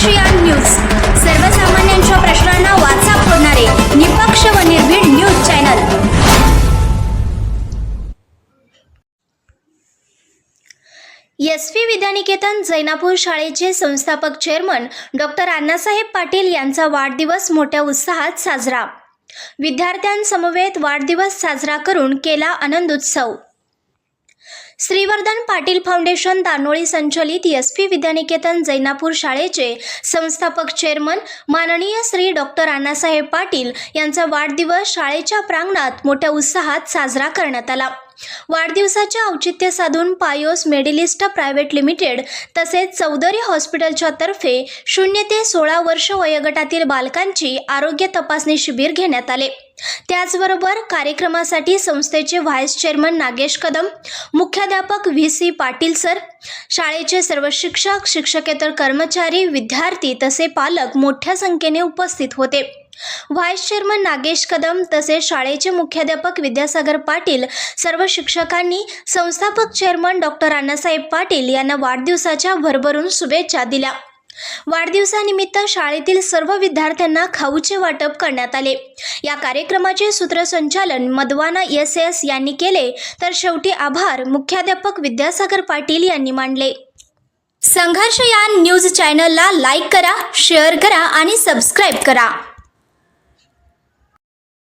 ASEAN news. सर्वसामान्यांच्या प्रश्नांना वाचा फोडणारे निपक्ष व निर्भीड news channel. S P Vidyaniketan Jainapur शाळेचे संस्थापक चेअरमन डॉक्टर अण्णासाहेब पाटील यांचा वाढदिवस मोठ्या उत्साहात साजरा. विद्यार्थ्यांसमवेत वाढदिवस साजरा करून केला आनंदोत्सव. श्रीवर्धन पाटील फाउंडेशन दानोळी संचलित एस पी विद्यानिकेतन जैनापूर शाळेचे संस्थापक चेअरमन माननीय श्री डॉक्टर अण्णासाहेब पाटील यांचा वाढदिवस शाळेच्या प्रांगणात मोठ्या उत्साहात साजरा करण्यात आला. वाढदिवसाचे औचित्य साधून पायोस मेडिलिस्ट प्रायव्हेट लिमिटेड तसेच चौधरी हॉस्पिटलच्या तर्फे शून्य ते सोळा वर्ष वयोगटातील बालकांची आरोग्य तपासणी शिबिर घेण्यात आले. त्याचबरोबर कार्यक्रमासाठी संस्थेचे व्हाईस चेअरमन नागेश कदम मुख्याध्यापक व्ही सी पाटील सर शाळेचे सर्व शिक्षक शिक्षकेतर कर्मचारी विद्यार्थी तसे पालक मोठ्या संख्येने उपस्थित होते. व्हाईस चेअरमन नागेश कदम तसेच शाळेचे मुख्याध्यापक विद्यासागर पाटील सर्व शिक्षकांनी संस्थापक चेअरमन डॉक्टर अण्णासाहेब पाटील यांना वाढदिवसाच्या भरभरून शुभेच्छा दिल्या. वाढदिवसानिमित्त शाळेतील सर्व विद्यार्थ्यांना खाऊचे वाटप करण्यात आले. या कार्यक्रमाचे सूत्रसंचालन मदवाना एस एस यांनी केले. तर शेवटी आभार मुख्याध्यापक विद्यासागर पाटील यांनी मांडले संघर्ष या न्यूज चॅनलला लाईक करा शेअर करा आणि सबस्क्राईब करा.